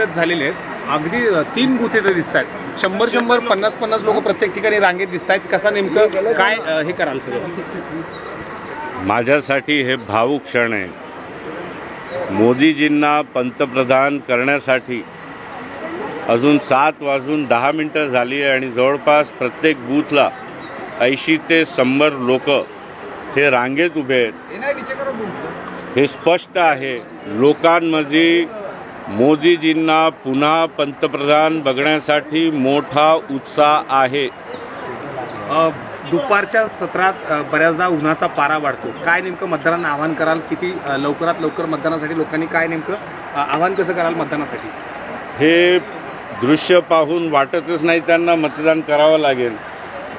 Touch झालेले आहेत. अगदी तीन बूथ इथे दिसत आहेत. शंभर शंभर पन्नास पन्नास लोक प्रत्येक ठिकाणी रांगेत दिसत आहेत. कसा नेमकं काय अ, हे कराल सगळं? माझ्यासाठी हे भावूक क्षण आहे. मोदीजींना पंतप्रधान करण्यासाठी अजून सात वाजून दहा मिनटं झाली आहे आणि जवळपास प्रत्येक बूथला ऐंशी ते शंभर लोक ते रांगेत उभे आहेत. हे स्पष्ट आहे. लोकांमध्ये मोदीजींना पुन्हा पंतप्रधान बघण्यासाठी मोठा उत्साह आहे. दुपारच्या सत्रात बऱ्याचदा उन्हाचा पारा वाढतो. काय नेमकं मतदारांना आवाहन कराल? किती लवकरात लवकर मतदानासाठी? लोकांनी काय नेमकं आवाहन कसं कराल मतदानासाठी? हे दृश्य पाहून वाटतच नाही त्यांना मतदान करावं लागेल.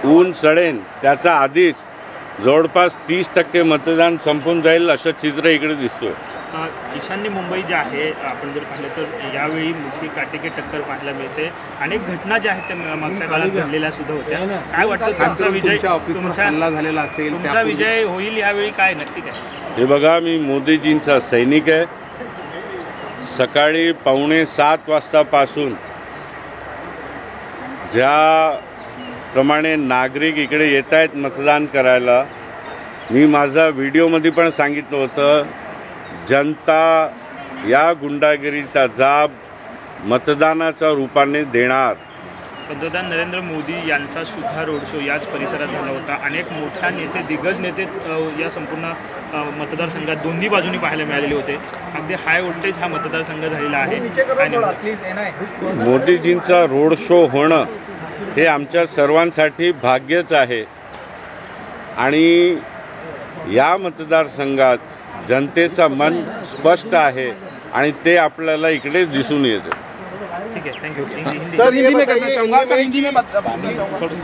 ऊन चढेन त्याचा आधीच जवळपास तीस टक्के मतदान संपून जाईल असं चित्र इकडे दिसतोय. ईशान्य मुंबई जे आहे आपण जर पाहिलं तर यावेळी मोठी काटेकी टक्कर पाहायला मिळते. अनेक घटना ज्या आहेत त्या मागच्या काळात घडलेल्या सुद्धा होत्या. काय वाटतं तुमचा विजय तुमच्या झालेला असेल तुमचा विजय होईल यावेळी काय नक्की काय? हे बघा मी मोदीजींचा सैनिक आहे. सकाळी पावणे सात वाजतापासून ज्याप्रमाणे नागरिक इकडे येत आहेत मतदान करायला मी माझा व्हिडिओमध्ये पण सांगितलं होतं. जनता या गुंडागिरीचा जाब मतदानाच्या रूपाने देणार. पंतप्रधान नरेंद्र मोदी यांचा सुद्धा रोड शो याच परिसरात झाला होता. अनेक मोठ्या नेते दिग्गज नेते या संपूर्ण मतदारसंघात दोन्ही बाजूनी पाहायला मिळालेले होते. अगदी हाय व्होल्टेज हा मतदारसंघ झालेला आहे? मोदीजींचा रोड शो होणं हे आमच्या सर्वांसाठी भाग्यच आहे. आणि या मतदारसंघात जनतेचा मन स्पष्ट आहे आणि ते आपल्याला इकडे दिसून येतं. ठीक आहे थँक्यू हिंदी सर हिंदी में करना चाहूंगा सर हिंदी में बात-